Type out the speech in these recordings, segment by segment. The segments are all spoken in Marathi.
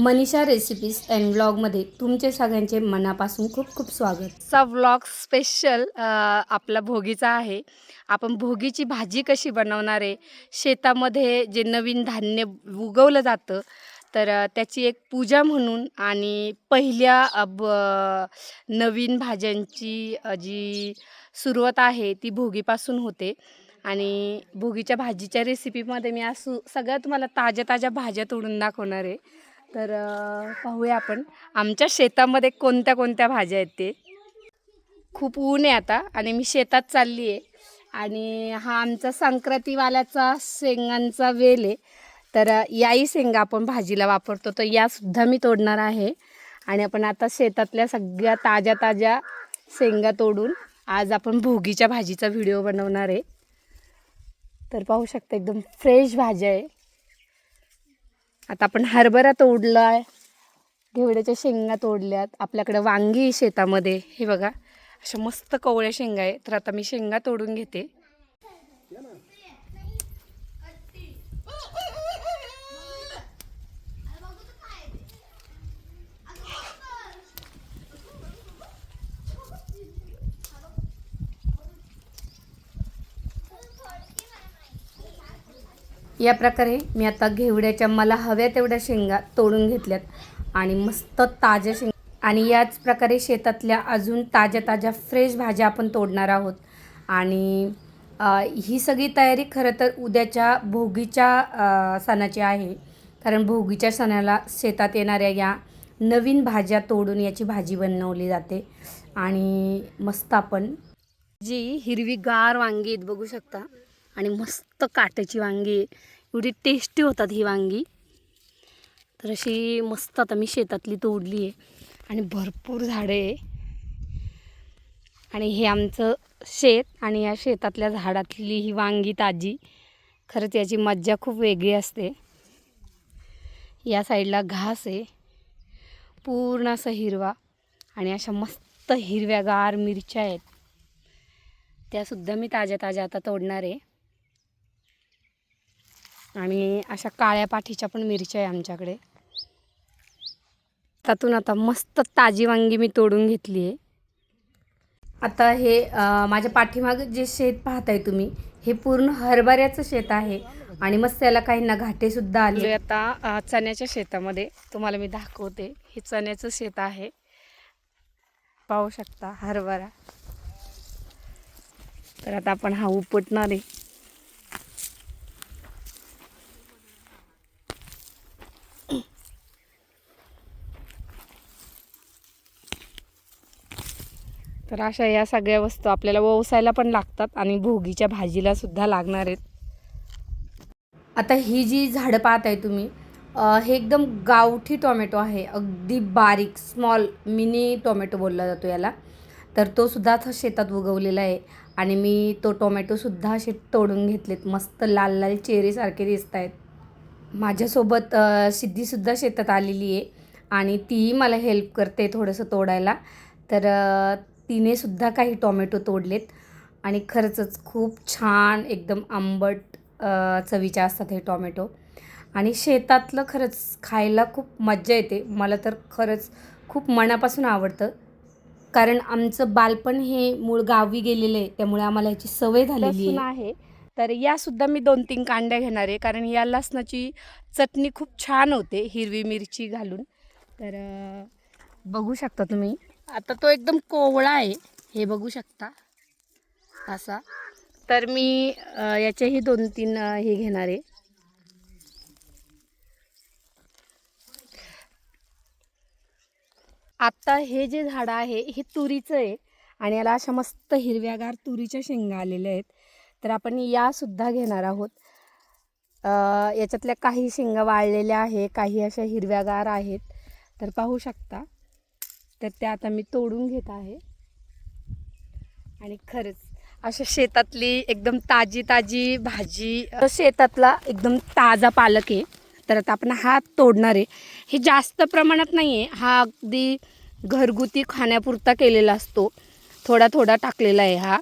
मनीषा रेसिपीज अँड ब्लॉगमध्ये तुमचे सगळ्यांचे मनापासून खूप खूप स्वागत. चा व्लॉग स्पेशल आपला भोगीचा आहे. आपण भोगीची भाजी कशी बनवणार आहे? शेतामध्ये जे नवीन धान्य उगवलं जातं तर त्याची एक पूजा म्हणून आणि पहिल्या ब नवीन भाज्यांची जी सुरुवात आहे ती भोगीपासून होते. आणि भोगीच्या भाजीच्या रेसिपीमध्ये मी आज सु सगळ्या तुम्हाला ताज्या ताज्या भाज्या तोडून दाखवणार आहे. तर पाहूया आपण. आमच्या शेतामध्ये कोणत्या कोणत्या भाज्या आहेत ते. खूप ऊन आहे आता आणि मी शेतात चालली आहे. आणि हा आमचा संक्रांतीवाल्याचा शेंगांचा वेल आहे. तर याही शेंगा आपण भाजीला वापरतो. तर यासुद्धा मी तोडणार आहे. आणि आपण आता शेतातल्या सगळ्या ताज्या ताज्या शेंगा तोडून आज आपण भोगीच्या भाजीचा व्हिडिओ बनवणार आहे. तर पाहू शकता एकदम फ्रेश भाज्या आहे. आता आपण हरभरा तोडला आहे घेवड्याच्या शेंगा तोडल्यात आपल्याकडे वांगी शेतामध्ये. हे बघा अशा मस्त कवळ्या शेंगा आहे तर आता मी शेंगा तोडून घेते. या प्रकारे मी आता घेवड्याच्या मला हव्या तेवढ्या शेंगा तोडून घेतल्यात. आणि मस्त ताज्या शेंगा. आणि याच प्रकारे शेतातल्या अजून ताज्या ताज्या फ्रेश भाज्या आपण तोडणार आहोत. आणि ही सगळी तयारी खरं तर उद्याच्या भोगीच्या सणाची आहे. कारण भोगीच्या सणाला शेतात येणाऱ्या या नवीन भाज्या तोडून याची भाजी बनवली जाते. आणि मस्त आपण जी हिरवीगार वांगी आहेत बघू शकता. आणि मस्त काट्याची वांगी. एवढी टेस्टी होतात ही वांगी. तर अशी मस्त आता मी शेतातली तोडली आहे. आणि भरपूर झाडे आहे. आणि हे आमचं शेत आणि या शेतातल्या झाडातली ही वांगी ताजी. खरंच याची मज्जा खूप वेगळी असते. या साईडला घास आहे. पूर्ण असं हिरवा आणि अशा मस्त हिरव्यागार मिरच्या आहेत. त्यासुद्धा मी ताज्या ताज्या आता तोडणार आहे. आणि अशा काळ्या पाठीच्या पण मिरच्या आहे आमच्याकडे. त्यातून आता मस्त ताजी वांगी मी तोडून घेतली आहे. आता हे माझ्या पाठीमागं जे शेत पाहताय तुम्ही हे पूर्ण हरभऱ्याचं शेत आहे आणि मस्त याला काही ना घाटेसुद्धा आले. आता चण्याच्या शेतामध्ये तुम्हाला मी दाखवते. हे चण्याचं शेत आहे. पाहू शकता हरभरा. तर आता आपण हा उपटणार आहे. तर अशा या सगळ्या वस्तू आपल्याला ओवसायला पण लागतात आणि भोगीच्या भाजीला सुद्धा लागणार आहेत. आता ही जी झाडं पाहत आहे तुम्ही हे एकदम गावठी टोमॅटो आहे. अगदी बारीक स्मॉल मिनी टोमॅटो बोलला जातो याला. तर तो सुद्धा आता शेतात उगवलेला आहे आणि मी तो टोमॅटोसुद्धा असे तोडून घेतलेत. मस्त लाल लाल चेहरेसारखे दिसत आहेत माझ्यासोबत सिद्धीसुद्धा शेतात आलेली आहे आणि तीही मला हेल्प करते थोडंसं तोडायला. तर तिने सुद्धा काही टोमॅटो तोडलेत. आणि खरंचच खूप छान एकदम आंबट चवीच्या चवीचे असतात हे टोमॅटो. आणि शेतातलं खरंच खायला खूप मज्जा येते. मला तर खरंच खूप मनापासून आवडतं. कारण आमचं बालपण हे मूळ गावी गेलेलं आहे. त्यामुळे आम्हाला याची सवय झालेली आहे. तर यासुद्धा मी दोन तीन कांड्या घेणार आहे. कारण या लसणाची चटणी खूप छान होते. हिरवी मिरची घालून. तर बघू शकता तुम्ही. आता तो एकदम कोवळा आहे. हे बघू शकता. असा. तर मी याचेही दोन तीन हे घेणार आहे. आत्ता हे जे झाडं आहे हे तुरीचं आहे. आणि याला अशा मस्त हिरव्यागार तुरीच्या शेंगा आलेल्या आहेत. तर आपण यासुद्धा घेणार आहोत. याच्यातल्या काही शेंगा वाळलेल्या आहे काही अशा हिरव्यागार आहेत. तर पाहू शकता. तर त्या आता मी तोडून घेत आहे. आणि खरंच अशा शेतातली एकदम ताजी ताजी भाजी शेतातला एकदम ताजा पालक आहे. तर आता आपण हा तोडणार आहे. हे जास्त प्रमाणात नाही आहे. हा अगदी घरगुती खाण्यापुरता केलेला असतो. थोडा थोडा टाकलेला आहे हा.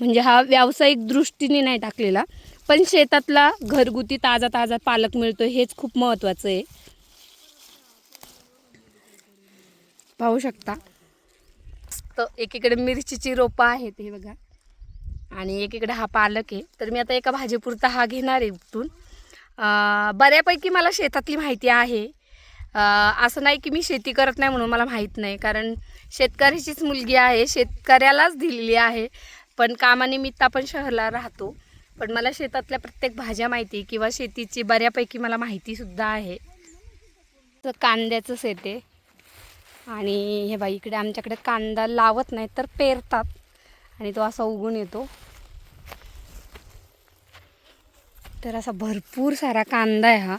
म्हणजे हा व्यावसायिक दृष्टीने नाही टाकलेला. पण शेतातला घरगुती ताजा ताजा पालक मिळतो हेच खूप महत्त्वाचं आहे. पाहू शकता. तर एकीकडे मिरचीची रोपं आहेत हे बघा. आणि एकीकडे हा पालक आहे. तर मी आता एका भाजीपुरता हा घेणार आहे उपटून बऱ्यापैकी मला शेतातली माहिती आहे. असं नाही की मी शेती करत नाही म्हणून मला माहीत नाही. कारण शेतकऱ्याचीच मुलगी आहे. शेतकऱ्यालाच दिलेली आहे. पण कामानिमित्त आपण शहराला राहतो. पण मला शेतातल्या प्रत्येक भाज्या माहिती किंवा शेतीची बऱ्यापैकी मला माहितीसुद्धा आहे. तर कांद्याचंच येते आणि हे बाई इकडे आमच्याकडे कांदा लावत नाही तर पेरतात. आणि तो असा उगून येतो. तर असा भरपूर सारा कांदा आहे हा.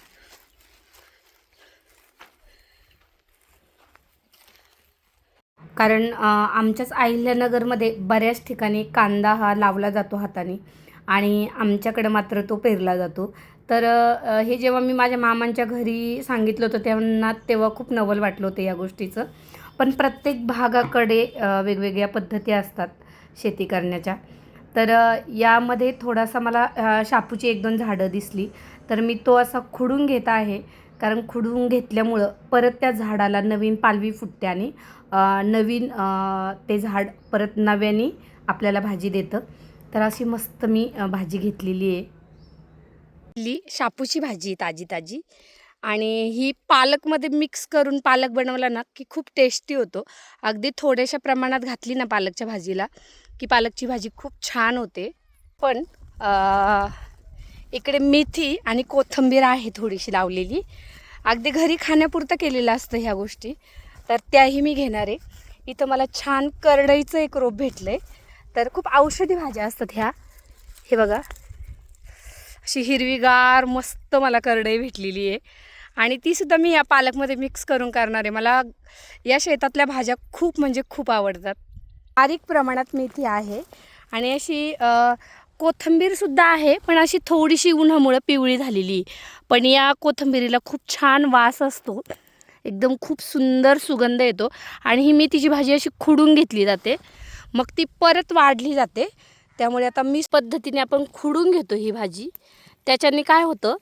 कारण आमच्याच अहिल्यानगरमध्ये बऱ्याच ठिकाणी कांदा हा लावला जातो हाताने. आणि आमच्याकडे मात्र तो पेरला जातो. तर हे जेव्हा मी माझ्या मामांच्या घरी सांगितलं होतं त्यांना तेव्हा खूप नवल वाटलं होतं या गोष्टीचं. पण प्रत्येक भागाकडे वेगवेगळ्या पद्धती असतात शेती करण्याच्या. तर यामध्ये थोडासा मला शापूची एक दोन झाडं दिसली. तर मी तो असा खुडून घेत आहे. कारण खुडून घेतल्यामुळं परत त्या झाडाला नवीन पालवी फुटते आणि नवीन ते झाड परत नव्याने आपल्याला भाजी देतं. तर अशी मस्त मी भाजी घेतलेली आहे. ली शापूची भाजी ताजी ताजी आणि ही पालकमध्ये मिक्स करून पालक बनवला ना की खूप टेस्टी होतो. अगदी थोड्याशा प्रमाणात घातली ना पालकच्या भाजीला की पालकची भाजी खूप छान होते. पण इकडे मेथी आणि कोथिंबीर आहे थोडीशी लावलेली. अगदी घरी खाण्यापुरतं केलेलं असतं ह्या गोष्टी. तर त्याही मी घेणार आहे. इथं मला छान करडईचं एक रोप भेटलं आहे तर खूप औषधी भाज्या असतात ह्या. हे बघा. अशी हिरवीगार मस्त मला करडई भेटलेली आहे. आणि तीसुद्धा मी या पालकमध्ये मिक्स करून करणार आहे. मला या शेतातल्या भाज्या खूप म्हणजे खूप आवडतात. बारीक प्रमाणात मेथी आहे. आणि अशी कोथंबीरसुद्धा कोथिंबीरसुद्धा आहे पण अशी थोडीशी उन्हामुळं पिवळी झालेली. पण या कोथिंबीरीला खूप छान वास असतो. एकदम खूप सुंदर सुगंध येतो. आणि ही मेथीची भाजी अशी खुडून घेतली जाते. मग ती परत वाढली जाते. त्यामुळे आता मी पद्धतीने आपण खुडून घेतो ही भाजी. त्याच्याने काय होतं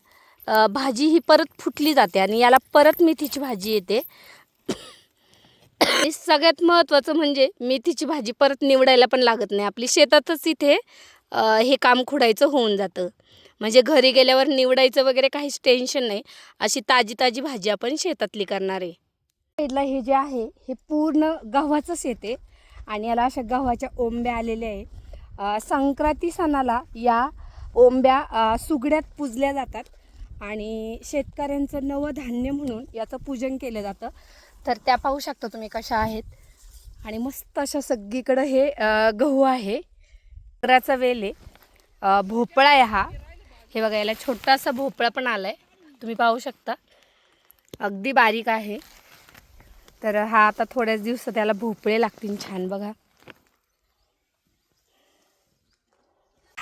भाजी ही परत फुटली जाते आणि याला परत मेथीची भाजी येते. आणि सगळ्यात महत्त्वाचं म्हणजे मेथीची भाजी परत निवडायला पण लागत नाही. आपली शेतातच इथे हे काम खुडायचं होऊन जातं. म्हणजे घरी गेल्यावर निवडायचं वगैरे काहीच टेन्शन नाही. अशी ताजी ताजी भाजी आपण शेतातली करणार आहे. साईडला हे जे आहे हे पूर्ण गव्हाचंच येते. आणि याला अशा गव्हाच्या ओंब्या आलेल्या आहे संक्रांती सणाला या ओंब्या सुगड्यात पुजल्या जातात. आणि शेतकऱ्यांचं नवं धान्य म्हणून याचं पूजन केलं जातं. तर त्या पाहू शकता तुम्ही कशा आहेत. आणि मस्त अशा सगळीकडं हे गहू आहे. नारळाचा वेल आहे. भोपळा आहे हा. हे बघा याला छोटासा भोपळा पण आला आहे तुम्ही पाहू शकता. अगदी बारीक आहे. तर हा आता थोड्याच दिवसात त्याला भोपळे लागतील छान बघा.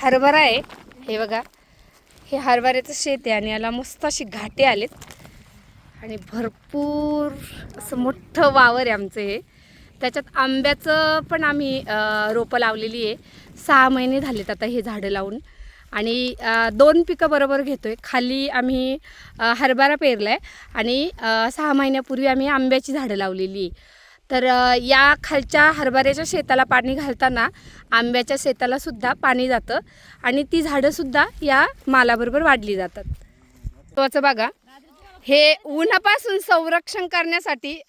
हरभरा आहे. हे बघा. हे हरभऱ्याचं शेत आहे आणि याला मस्त अशी घाटे आलेत. आणि भरपूर असं मोठं वावर आहे आमचं हे. त्याच्यात आंब्याचं पण आम्ही रोपं लावलेली आहे. सहा महिने झालेत आता हे झाडं लावून. आणि दोन पिकं बरोबर घेतो आहे खाली आम्ही हरभरा पेरला आहे आणि सहा महिन्यापूर्वी आम्ही आंब्याची झाडं लावलेली आहे. तर या खालच्या हरभऱ्याच्या शेताला पाणी घालताना आंब्याच्या शेताला सुद्धा पाणी जातं आणि ती झाडंसुद्धा या मालाबरोबर वाढली जातात. महत्वाचं बघा हे उन्हापासून संरक्षण करण्यासाठी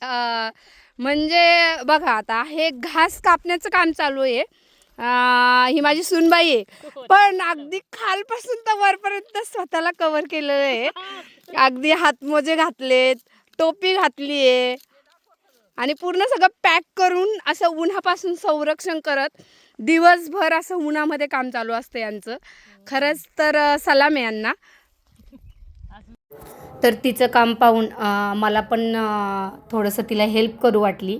म्हणजे बघा आता हे घास कापण्याचं काम चालू आहे. ही माझी सुनबाई आहे. पण अगदी खालपासून तर वरपर्यंत स्वतःला कवर केलेलं आहे. अगदी हातमोजे घातलेत टोपी घातली आहे आणि पूर्ण सगळं पॅक करून असं उन्हापासून संरक्षण करत दिवसभर असं उन्हामध्ये काम चालू असतं यांचं. खरंच तर सलाम आहे यांना. तर तिचं काम पाहून मला पण थोडंसं तिला हेल्प करू वाटली.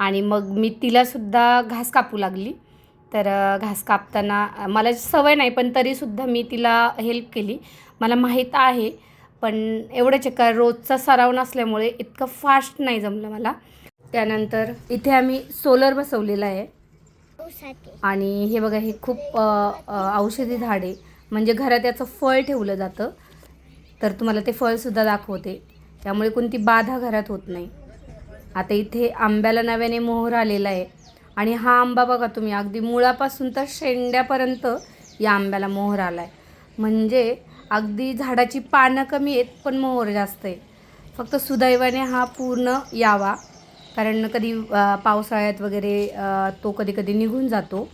आणि मग मी तिलासुद्धा घास कापू लागली. तर घास कापताना मला सवय नाही पण तरीसुद्धा मी तिला हेल्प केली. मला माहीत आहे पण एवढंच आहे रोजचा सराव नसल्यामुळे इतकं फास्ट नाही जमलं मला. त्यानंतर इथे आम्ही सोलर बसवलेला आहे. आणि हे बघा हे खूप औषधी झाड आहे. म्हणजे घरात याचं फळ ठेवलं जातं. तर तुम्हाला ते फळसुद्धा दाखवते. त्यामुळे कोणती बाधा घरात होत नाही. आता इथे आंब्याला नव्याने मोहर आलेला आहे. आणि हा आंबा बघा तुम्ही अगदी मुळापासून तर शेंड्यापर्यंत या आंब्याला मोहर आला आहे म्हणजे अगदी झाडाची पानं कमी आहेत पण मोहर जास्त आहे. फक्त सुदैवाने हा पूर्ण यावा. कारण कधी पावसाळ्यात वगैरे तो कधी कधी निघून जातो.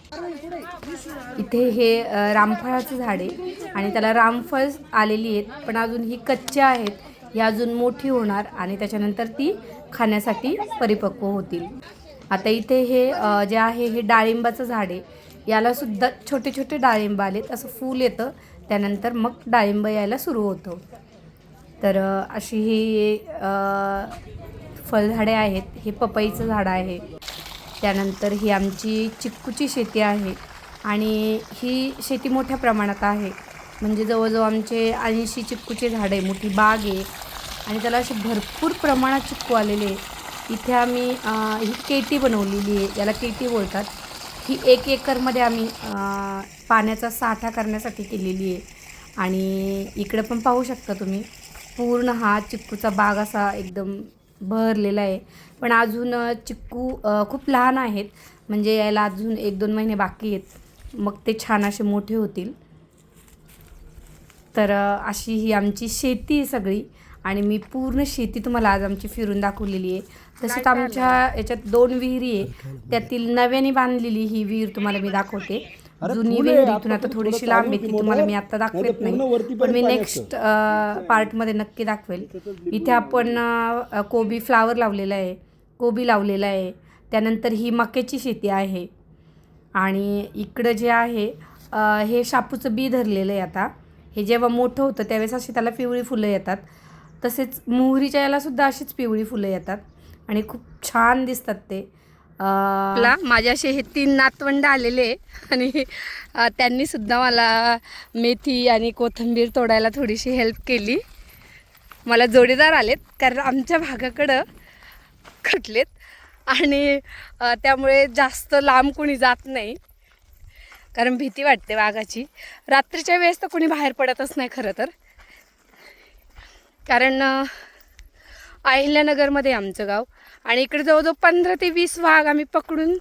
इथे हे रामफळाचं झाड आहे आणि त्याला रामफळ आलेली आहेत पण अजून ही कच्च्या आहेत. ही अजून मोठी होणार आणि त्याच्यानंतर ती खाण्यासाठी परिपक्व होतील. आता इथे हे जे आहे हे डाळिंबाचं झाड आहे. याला सुद्धा छोटे छोटे डाळिंब आलेत असं फूल येतं. त्यानंतर मग डाळिंब यायला सुरू होतं. तर अशी ही फळझाडे आहेत हे पपईचं झाड आहे. त्यानंतर ही आमची चिक्कूची शेती आहे आणि ही शेती मोठ्या प्रमाणात आहे. म्हणजे जवळजवळ आमचे ऐंशी चिक्कूचे झाड आहे मोठी बाग आहे. आणि त्याला असे भरपूर प्रमाणात चिक्कू आलेले आहे. इथे आम्ही ही केटी बनवलेली आहे याला केटी बोलतात. ही एक एकरमध्ये आम्ही पाण्याचा साठा करण्यासाठी केलेली आहे. आणि इकडं पण पाहू शकता तुम्ही पूर्ण हा चिक्कूचा बाग असा एकदम भरलेला आहे. पण अजून चिक्कू खूप लहान आहेत. म्हणजे यायला अजून एक दोन महिने बाकी आहेत. मग ते छान असे मोठे होतील. तर अशी ही आमची शेती आहे सगळी. आणि मी पूर्ण शेती तुम्हाला आज आमची फिरून दाखवलेली आहे. तसेच आमच्या याच्यात दोन विहिरी आहे. त्यातील नव्याने बांधलेली ही विहीर तुम्हाला मी दाखवते. जुनी विहीर इथून आता थोडीशी लांब आहे ती तुम्हाला मी आता दाखवत नाही. पण मी नेक्स्ट पार्टमध्ये नक्की दाखवेल. इथे आपण कोबी फ्लावर लावलेला आहे. कोबी लावलेला आहे. त्यानंतर ही मक्याची शेती आहे. आणि इकडं जे आहे हे शापूचं बी धरलेलं आहे आता. हे जेव्हा मोठं होतं त्यावेळेस अशी त्याला पिवळी फुलं येतात. तसेच मोहरीच्या यालासुद्धा अशीच पिवळी फुलं येतात. आणि खूप छान दिसतात ते. आपला माझ्याशी हे तीन नातवंड आलेले आणि त्यांनी सुद्धा मला मेथी आणि कोथिंबीर तोडायला थोडीशी हेल्प केली. मला जोडीदार आलेत कारण आमच्या भागाकडं खटलेत. आणि त्यामुळे जास्त लांब कोणी जात नाही. कारण भीती वाटते वाघाची. रात्रीच्या वेळेस तर कोणी बाहेर पडतच नाही खरं तर. कारण अहिल्यानगरमध्ये आमचं गाव. आणि इकडे जवळजवळ पंधरा ते वीस वाघ आम्ही पकडून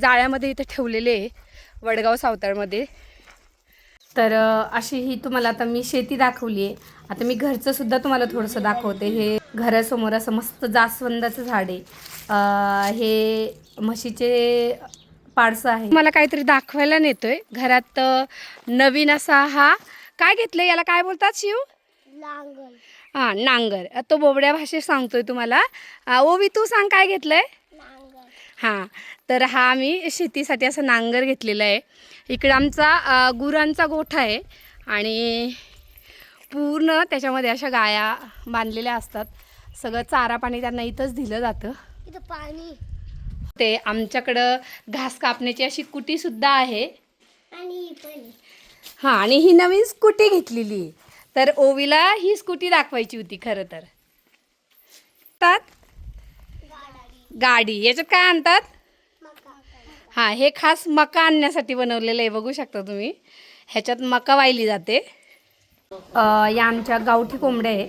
जाळ्यामध्ये इथे ठेवलेले आहे वडगाव सावताळमध्ये तर अशी ही तुम्हाला आता मी शेती दाखवली आहे. आता मी घरचं सुद्धा तुम्हाला थोडंसं दाखवते. हे घरासमोर असं मस्त जास्वंदाचं झाड आहे. हे म्हशीचे पाडसं आहे. मला काहीतरी दाखवायला नेतोय. घरात नवीन असा हा काय घेतलं याला काय बोलतात शिव? हां नांगर. तो बोबड्या भाषेत सांगतोय तुम्हाला. ओवी तू सांग काय घेतलंय? हां तर हा आम्ही शेतीसाठी असं नांगर घेतलेला आहे. इकडं आमचा गुरांचा गोठा आहे आणि पूर्ण त्याच्यामध्ये अशा गाया बांधलेल्या असतात. सगळं चारा पाणी त्यांना इथंच दिलं जातं. इथं पाणी. ते आमच्याकडं घास कापण्याची अशी कुटीसुद्धा आहे. हां आणि ही नवीन स्कूटी घेतलेली आहे. तर ओवीला ही स्कूटी दाखवायची होती खरं तर. गाडी. याच्यात काय आणतात? हां हे खास मका आणण्यासाठी बनवलेलं आहे बघू शकता तुम्ही. ह्याच्यात मका वाहिली जाते. या आमच्या गावठी कोंबड्या आहे.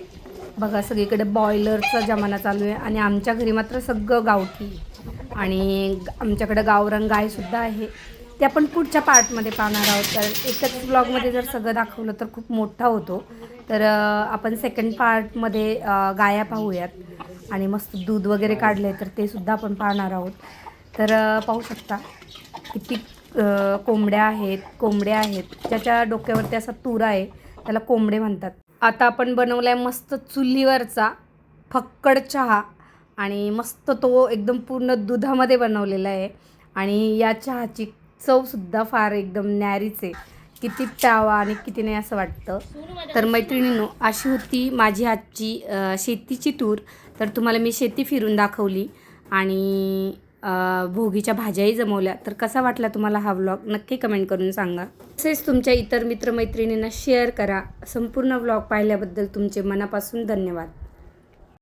बघा सगळीकडे बॉयलरचा जमाना चालू आहे आणि आमच्या घरी मात्र सगळं गावठी आणि ग- आमच्याकडे गावरान गायसुद्धा आहे. ते आपण पुढच्या पार्टमध्ये पाहणार आहोत. कारण एकच ब्लॉगमध्ये जर सगळं दाखवलं तर खूप मोठा होतो. तर आपण सेकंड पार्टमध्ये गाया पाहूयात. आणि मस्त दूध वगैरे काढले तर ते सुद्धा आपण पाहणार आहोत. तर पाहू शकता किती कोंबड्या आहेत कोंबड्या आहेत. ज्याच्या डोक्यावरती असा तुरा आहे त्याला कोंबडे म्हणतात. आता आपण बनवलाय मस्त चुलीवरचा फक्कड चहा. आणि मस्त तो एकदम पूर्ण दुधामध्ये बनवलेला आहे. आणि या चहाची चवसुद्धा फार एकदम न्यारीच आहे. किती प्यावा आणि किती नाही असं वाटतं. तर मैत्रिणींनो अशी होती माझी आजची शेतीची टूर तर तुम्हाला मी शेती फिरून दाखवली आणि भोगीच्या भाज्याही जमवल्या. तर कसा वाटला तुम्हाला हा व्लॉग नक्की कमेंट करून सांगा. तसेच तुमच्या इतर मित्रमैत्रिणींना शेअर करा. संपूर्ण व्लॉग पाहिल्याबद्दल तुमचे मनापासून धन्यवाद.